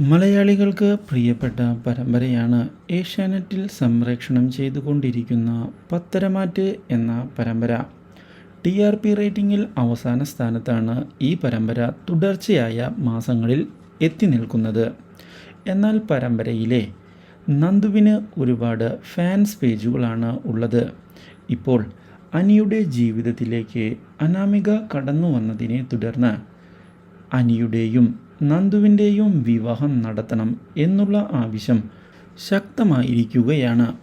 മലയാളികൾക്ക് പ്രിയപ്പെട്ട പരമ്പരയാണ് ഏഷ്യാനെറ്റിൽ സംപ്രേക്ഷണം ചെയ്തുകൊണ്ടിരിക്കുന്ന പത്തരമാറ്റ് എന്ന പരമ്പര. ടി ആർ പി റേറ്റിംഗിൽ അവസാന സ്ഥാനത്താണ് ഈ പരമ്പര തുടർച്ചയായ മാസങ്ങളിൽ എത്തി നിൽക്കുന്നത്. എന്നാൽ പരമ്പരയിലെ നന്ദുവിന് ഒരുപാട് ഫാൻസ് പേജുകളാണ് ഉള്ളത്. ഇപ്പോൾ അനിയുടെ ജീവിതത്തിലേക്ക് അനാമിക കടന്നു വന്നതിനെ തുടർന്ന് അനിയുടെയും നന്ദുവിന്റെയും വിവാഹം നടത്തണം എന്നുള്ള ആവശ്യം ശക്തമായിരിക്കുകയാണ്.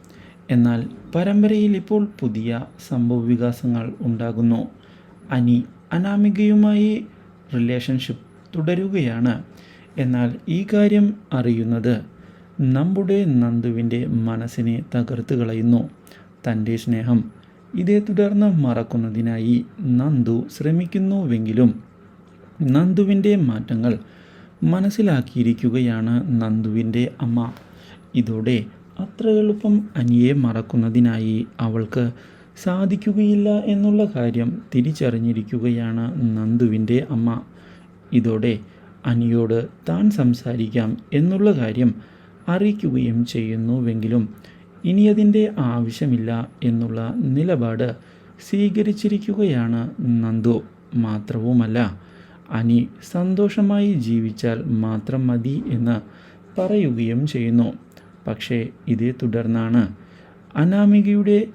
എന്നാൽ പരമ്പരയിൽ ഇപ്പോൾ പുതിയ സംഭവവികാസങ്ങൾ ഉണ്ടാകുന്നു. അനി അനാമികയുമായി റിലേഷൻഷിപ്പ് തുടരുകയാണ്. എന്നാൽ ഈ കാര്യം അറിയുന്നത് നമ്മുടെ നന്ദുവിന്റെ മനസ്സിനെ തകർത്ത് കളയുന്നു. തന്റെ സ്നേഹം ഇതേ തുടർന്ന് മറക്കുന്നതിനായി നന്ദു ശ്രമിക്കുന്നുവെങ്കിലും നന്ദുവിന്റെ മാറ്റങ്ങൾ മനസ്സിലാക്കിയിരിക്കുകയാണ് നന്ദുവിന്റെ അമ്മ. ഇതോടെ അത്ര എളുപ്പം അനിയെ മറക്കുന്നതിനായി അവൾക്ക് സാധിക്കുകയില്ല എന്നുള്ള കാര്യം തിരിച്ചറിഞ്ഞിരിക്കുകയാണ് നന്ദുവിന്റെ അമ്മ. ഇതോടെ അനിയോട് താൻ സംസാരിക്കാം എന്നുള്ള കാര്യം അറിയിക്കുകയും ചെയ്യുന്നുവെങ്കിലും ഇനി അതിന്റെ ആവശ്യമില്ല എന്നുള്ള നിലപാട് സ്വീകരിച്ചിരിക്കുകയാണ് നന്ദു. മാത്രവുമല്ല അനി സന്തോഷമായി ജീവിച്ചാൽ മാത്രം മതി എന്ന് പറയുകയും ചെയ്യുന്നു. പക്ഷേ ഇതേ തുടർന്നാണ് അനാമികയുടെ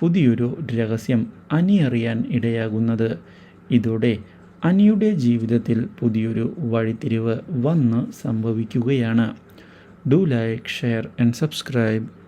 പുതിയൊരു രഹസ്യം അനി അറിയാൻ ഇടയാകുന്നത്. ഇതോടെ അനിയുടെ ജീവിതത്തിൽ പുതിയൊരു വഴിത്തിരിവ് വന്ന് സംഭവിക്കുകയാണ്. Do like share and subscribe.